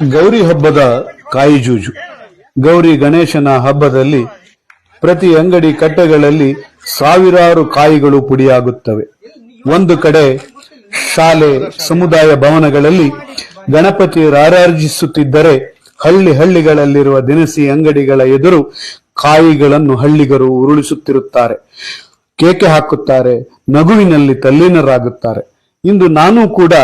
ಗೌರಿ ಹಬ್ಬದ ಕಾಯಿಜೂಜು. ಗೌರಿ ಗಣೇಶನ ಹಬ್ಬದಲ್ಲಿ ಪ್ರತಿ ಅಂಗಡಿ ಕಟ್ಟೆಗಳಲ್ಲಿ ಸಾವಿರಾರು ಕಾಯಿಗಳು ಪುಡಿಯಾಗುತ್ತವೆ. ಒಂದು ಕಡೆ ಶಾಲೆ, ಸಮುದಾಯ ಭವನಗಳಲ್ಲಿ ಗಣಪತಿ ರಾರಾಜಿಸುತ್ತಿದ್ದರೆ ಹಳ್ಳಿ ಹಳ್ಳಿಗಳಲ್ಲಿರುವ ದಿನಸಿ ಅಂಗಡಿಗಳ ಎದುರು ಕಾಯಿಗಳನ್ನು ಹಳ್ಳಿಗರು ಉರುಳಿಸುತ್ತಿರುತ್ತಾರೆ. ಕೇಕೆ ಹಾಕುತ್ತಾರೆ, ನಗುವಿನಲ್ಲಿ ತಲ್ಲೀನರಾಗುತ್ತಾರೆ. ಇಂದು ನಾನು ಕೂಡ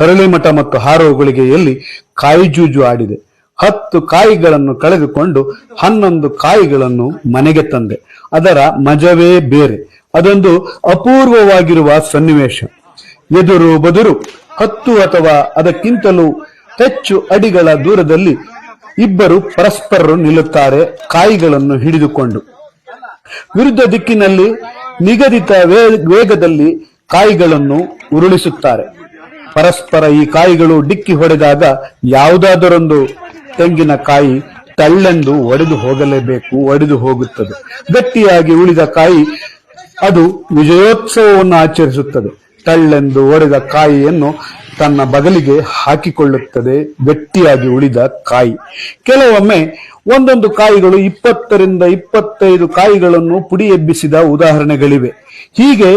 ಹರಳಿಮಠ ಮತ್ತು ಹಾರೋಗಳಿಗೆಯಲ್ಲಿ ಕಾಯಿ ಜೂಜು ಆಡಿದೆ. ಹತ್ತು ಕಾಯಿಗಳನ್ನು ಕಳೆದುಕೊಂಡು ಹನ್ನೊಂದು ಕಾಯಿಗಳನ್ನು ಮನೆಗೆ ತಂದೆ. ಅದರ ಮಜವೇ ಬೇರೆ. ಅದೊಂದು ಅಪೂರ್ವವಾಗಿರುವ ಸನ್ನಿವೇಶ. ಎದುರು ಬದುರು, ಹತ್ತು ಅಥವಾ ಅದಕ್ಕಿಂತಲೂ ಹೆಚ್ಚು ಅಡಿಗಳ ದೂರದಲ್ಲಿ ಇಬ್ಬರು ಪರಸ್ಪರರು ನಿಲ್ಲುತ್ತಾರೆ, ಕಾಯಿಗಳನ್ನು ಹಿಡಿದುಕೊಂಡು. ವಿರುದ್ಧ ದಿಕ್ಕಿನಲ್ಲಿ ನಿಗದಿತ ವೇಗದಲ್ಲಿ ಕಾಯಿಗಳನ್ನು ಉರುಳಿಸುತ್ತಾರೆ. ಪರಸ್ಪರ ಈ ಕಾಯಿಗಳು ಡಿಕ್ಕಿ ಹೊಡೆದಾಗ ಯಾವುದಾದರೊಂದು ತೆಂಗಿನ ಕಾಯಿ ತಳ್ಳೆಂದು ಒಡೆದು ಹೋಗಲೇಬೇಕು, ಒಡೆದು ಹೋಗುತ್ತದೆ. ಗಟ್ಟಿಯಾಗಿ ಉಳಿದ ಕಾಯಿ ಅದು ವಿಜಯೋತ್ಸವವನ್ನು ಆಚರಿಸುತ್ತದೆ. ತಳ್ಳೆಂದು ಒಡೆದ ಕಾಯಿಯನ್ನು ತನ್ನ ಬಗಲಿಗೆ ಹಾಕಿಕೊಳ್ಳುತ್ತದೆ, ಗಟ್ಟಿಯಾಗಿ ಉಳಿದ ಕಾಯಿ. ಕೆಲವೊಮ್ಮೆ ಒಂದೊಂದು ಕಾಯಿಗಳು ಇಪ್ಪತ್ತರಿಂದ ಇಪ್ಪತ್ತೈದು ಕಾಯಿಗಳನ್ನು ಪುಡಿ ಎಬ್ಬಿಸಿದ ಉದಾಹರಣೆಗಳಿವೆ. ಹೀಗೆ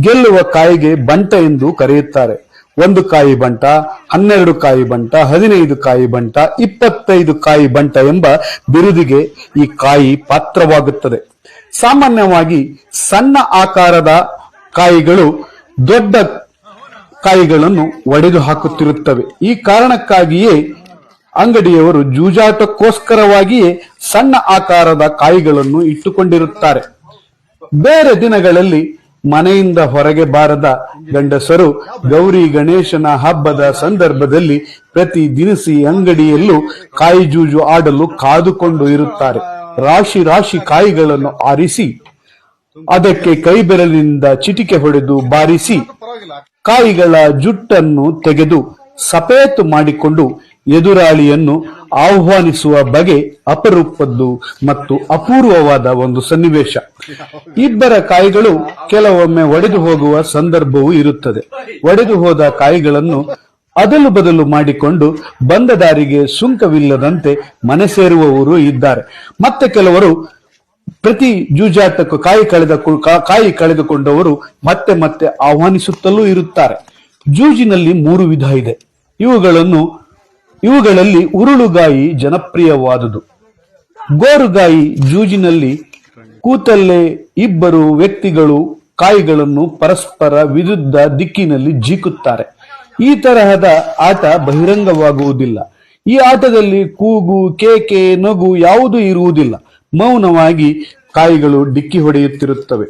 ಗೆಲ್ಲುವ ಕಾಯಿಗೆ ಬಂಟ ಎಂದು ಕರೆಯುತ್ತಾರೆ. ಒಂದು ಕಾಯಿ ಬಂಟ, ಹನ್ನೆರಡು ಕಾಯಿ ಬಂಟ, ಹದಿನೈದು ಕಾಯಿ ಬಂಟ, ಇಪ್ಪತ್ತೈದು ಕಾಯಿ ಬಂಟ ಎಂಬ ಬಿರುದಿಗೆ ಈ ಕಾಯಿ ಪಾತ್ರವಾಗುತ್ತದೆ. ಸಾಮಾನ್ಯವಾಗಿ ಸಣ್ಣ ಆಕಾರದ ಕಾಯಿಗಳು ದೊಡ್ಡ ಕಾಯಿಗಳನ್ನು ಒಡೆದು ಹಾಕುತ್ತಿರುತ್ತವೆ. ಈ ಕಾರಣಕ್ಕಾಗಿಯೇ ಅಂಗಡಿಯವರು ಜೂಜಾಟಕ್ಕೋಸ್ಕರವಾಗಿಯೇ ಸಣ್ಣ ಆಕಾರದ ಕಾಯಿಗಳನ್ನು ಇಟ್ಟುಕೊಂಡಿರುತ್ತಾರೆ. ಬೇರೆ ದಿನಗಳಲ್ಲಿ ಮನೆಯಿಂದ ಹೊರಗೆ ಬಾರದ ಗಂಡಸರು ಗೌರಿ ಗಣೇಶನ ಹಬ್ಬದ ಸಂದರ್ಭದಲ್ಲಿ ಪ್ರತಿ ದಿನಸಿ ಅಂಗಡಿಯಲ್ಲೂ ಕಾಯಿ ಜೂಜು ಆಡಲು ಕಾದುಕೊಂಡು ಇರುತ್ತಾರೆ. ರಾಶಿ ರಾಶಿ ಕಾಯಿಗಳನ್ನು ಆರಿಸಿ, ಅದಕ್ಕೆ ಕೈಬೆರಳಿನಿಂದ ಚಿಟಿಕೆ ಹೊಡೆದು ಬಾರಿಸಿ, ಕಾಯಿಗಳ ಜುಟ್ಟನ್ನು ತೆಗೆದು ಸಪೇತು ಮಾಡಿಕೊಂಡು ಎದುರಾಳಿಯನ್ನು ಆಹ್ವಾನಿಸುವ ಬಗೆ ಅಪರೂಪದ್ದು ಮತ್ತು ಅಪೂರ್ವವಾದ ಒಂದು ಸನ್ನಿವೇಶ. ಇಬ್ಬರ ಕಾಯಿಗಳು ಕೆಲವೊಮ್ಮೆ ಒಡೆದು ಹೋಗುವ ಸಂದರ್ಭವೂ ಇರುತ್ತದೆ. ಒಡೆದು ಹೋದ ಕಾಯಿಗಳನ್ನು ಅದಲು ಬದಲು ಮಾಡಿಕೊಂಡು ಬಂದ ದಾರಿಗೆ ಸುಂಕವಿಲ್ಲದಂತೆ ಮನೆ ಸೇರುವವರು ಇದ್ದಾರೆ. ಮತ್ತೆ ಕೆಲವರು ಪ್ರತಿ ಜೂಜಾಟಕ್ಕೂ ಕಾಯಿ ಕಳೆದ ಕಾಯಿ ಕಳೆದುಕೊಂಡವರು ಮತ್ತೆ ಮತ್ತೆ ಆಹ್ವಾನಿಸುತ್ತಲೂ ಇರುತ್ತಾರೆ. ಜೂಜಿನಲ್ಲಿ ಮೂರು ವಿಧ ಇದೆ. ಇವುಗಳನ್ನು ಇವುಗಳಲ್ಲಿ ಉರುಳುಗಾಯಿ ಜನಪ್ರಿಯವಾದುದು. ಗೋರುಗಾಯಿ ಜೂಜಿನಲ್ಲಿ ಕೂತಲ್ಲೇ ಇಬ್ಬರು ವ್ಯಕ್ತಿಗಳು ಕಾಯಿಗಳನ್ನು ಪರಸ್ಪರ ವಿರುದ್ಧ ದಿಕ್ಕಿನಲ್ಲಿ ಜೀಕುತ್ತಾರೆ. ಈ ತರಹದ ಆಟ ಬಹಿರಂಗವಾಗುವುದಿಲ್ಲ. ಈ ಆಟದಲ್ಲಿ ಕೂಗು, ಕೇಕೆ, ನಗು ಯಾವುದೂ ಇರುವುದಿಲ್ಲ. ಮೌನವಾಗಿ ಕಾಯಿಗಳು ಡಿಕ್ಕಿ ಹೊಡೆಯುತ್ತಿರುತ್ತವೆ.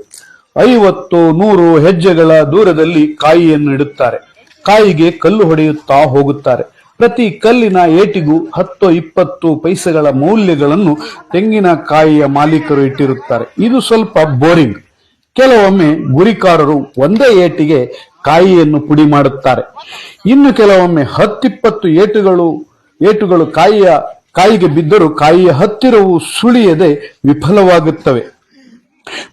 ಐವತ್ತು ನೂರು ಹೆಜ್ಜೆಗಳ ದೂರದಲ್ಲಿ ಕಾಯಿಯನ್ನು ಇಡುತ್ತಾರೆ ಕಾಯಿಗೆ ಕಲ್ಲು ಹೊಡೆಯುತ್ತಾ ಹೋಗುತ್ತಾರೆ. ಪ್ರತಿ ಕಲ್ಲಿನ ಏಟಿಗೂ ಹತ್ತು ಇಪ್ಪತ್ತು ಪೈಸೆಗಳ ಮೌಲ್ಯಗಳನ್ನು ತೆಂಗಿನಕಾಯಿಯ ಮಾಲೀಕರು ಇಟ್ಟಿರುತ್ತಾರೆ. ಇದು ಸ್ವಲ್ಪ ಬೋರಿಂಗ್. ಕೆಲವೊಮ್ಮೆ ಗುರಿಕಾರರು ಒಂದೇ ಏಟಿಗೆ ಕಾಯಿಯನ್ನು ಪುಡಿ ಮಾಡುತ್ತಾರೆ. ಇನ್ನು ಕೆಲವೊಮ್ಮೆ ಹತ್ತಿಪ್ಪತ್ತು ಏಟುಗಳು ಏಟುಗಳು ಕಾಯಿಯ, ಕಾಯಿಗೆ ಬಿದ್ದರೂ ಕಾಯಿಯ ಹತ್ತಿರವು ಸುಳಿಯದೆ ವಿಫಲವಾಗುತ್ತವೆ.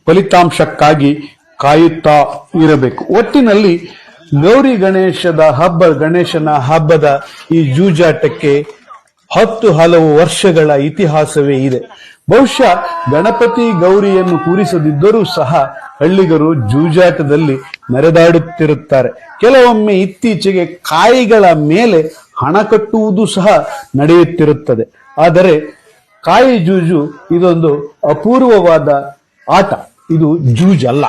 ಫಲಿತಾಂಶಕ್ಕಾಗಿ ಕಾಯುತ್ತಾ ಇರಬೇಕು. ಒಟ್ಟಿನಲ್ಲಿ ಗೌರಿ ಗಣೇಶದ ಹಬ್ಬ, ಗಣೇಶನ ಹಬ್ಬದ ಈ ಜೂಜಾಟಕ್ಕೆ ಹತ್ತು ಹಲವು ವರ್ಷಗಳ ಇತಿಹಾಸವೇ ಇದೆ. ಬಹುಶಃ ಗಣಪತಿ ಗೌರಿಯನ್ನು ಕೂರಿಸದಿದ್ದರೂ ಸಹ ಹಳ್ಳಿಗರು ಜೂಜಾಟದಲ್ಲಿ ಮೆರೆದಾಡುತ್ತಿರುತ್ತಾರೆ. ಕೆಲವೊಮ್ಮೆ ಇತ್ತೀಚೆಗೆ ಕಾಯಿಗಳ ಮೇಲೆ ಹಣ ಕಟ್ಟುವುದು ಸಹ ನಡೆಯುತ್ತಿರುತ್ತದೆ. ಆದರೆ ಕಾಯಿ ಜೂಜು ಇದೊಂದು ಅಪೂರ್ವವಾದ ಆಟ. ಇದು ಜೂಜಲ್ಲ.